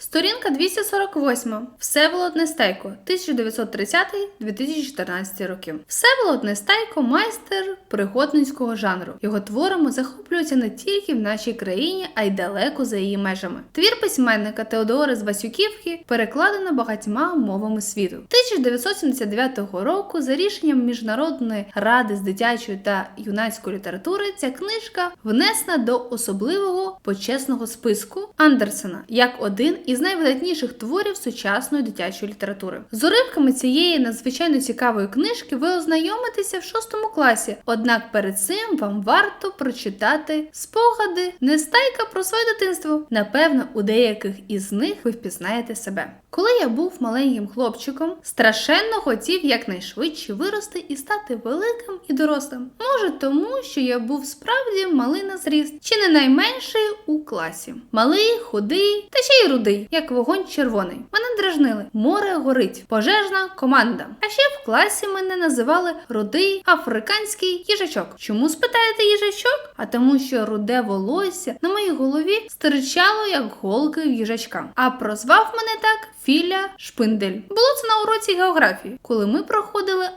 Сторінка 248. Всеволод Нестайко, 1930-2014 роки. Всеволод Нестайко майстер пригодницького жанру. Його творами захоплюються не тільки в нашій країні, а й далеко за її межами. Твір письменника Теодора з Васюківки перекладено багатьма мовами світу. 1979 року за рішенням Міжнародної ради з дитячої та юнацької літератури ця книжка внесена до особливого почесного списку Андерсена як один із найвидатніших творів сучасної дитячої літератури. З уривками цієї надзвичайно цікавої книжки ви ознайомитеся в шостому класі. Однак перед цим вам варто прочитати спогади Нестайка про своє дитинство. Напевно, у деяких із них ви впізнаєте себе. Коли я був маленьким хлопчиком, страшенно хотів якнайшвидше вирости і стати великим і дорослим. Може, тому що я був справді малий на зріст, чи не найменший у класі. Малий, худий та ще й рудий, як вогонь червоний. Мене дражнили. Море горить, пожежна команда. А ще в класі мене називали рудий африканський їжачок. Чому спитаєте їжачок? А тому, що руде волосся на моїй голові стирчало як голки в їжачка. А прозвав мене так Філя Шпиндель. Було це на уроці географії, коли ми проходили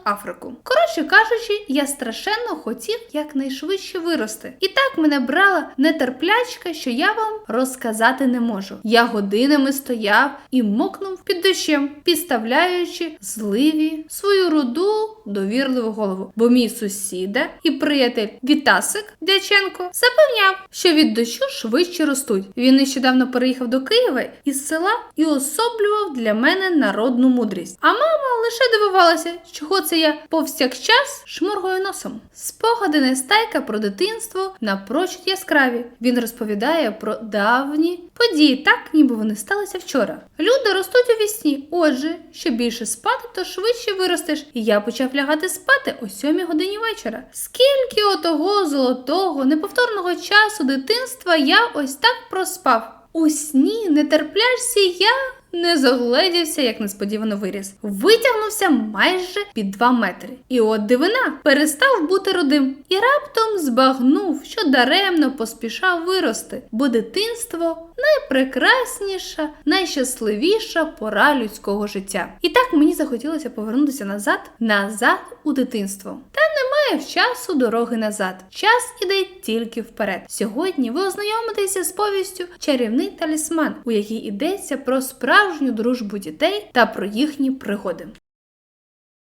Африку. Коротше кажучи, я страшенно хотів якнайшвидше вирости. І так мене брала нетерплячка, що я вам розказати не можу. Я годинами стояв і мокнув під дощем, підставляючи зливі свою руду довірливу голову. Бо мій сусіда і приятель Вітасик Дяченко запевняв, що від дощу швидше ростуть. Він нещодавно переїхав до Києва із села і особлював для мене народну мудрість. А мама лише дивувалася, чого це я повсякчас шморгаю носом. Спогади Нестайка про дитинство напрочуд яскраві. Він розповідає про давні події, так ніби вони сталися вчора. Люди ростуть у вісні. Отже, що більше спати, то швидше виростеш. І я почав лягати спати о сьомій годині вечора. Скільки отого золотого, неповторного часу дитинства я ось так проспав. У сні нетерплячці я не загледівся, як несподівано виріс. Витягнувся майже під два метри. І от дивина перестав бути родим і раптом збагнув, що даремно поспішав вирости, бо дитинство найпрекрасніша, найщасливіша пора людського життя. І так мені захотілося повернутися назад, назад у дитинство. Та немає часу дороги назад. Час іде тільки вперед. Сьогодні ви ознайомитеся з повістю Чарівний талісман, у якій йдеться про справжню дружбу дітей та про їхні пригоди.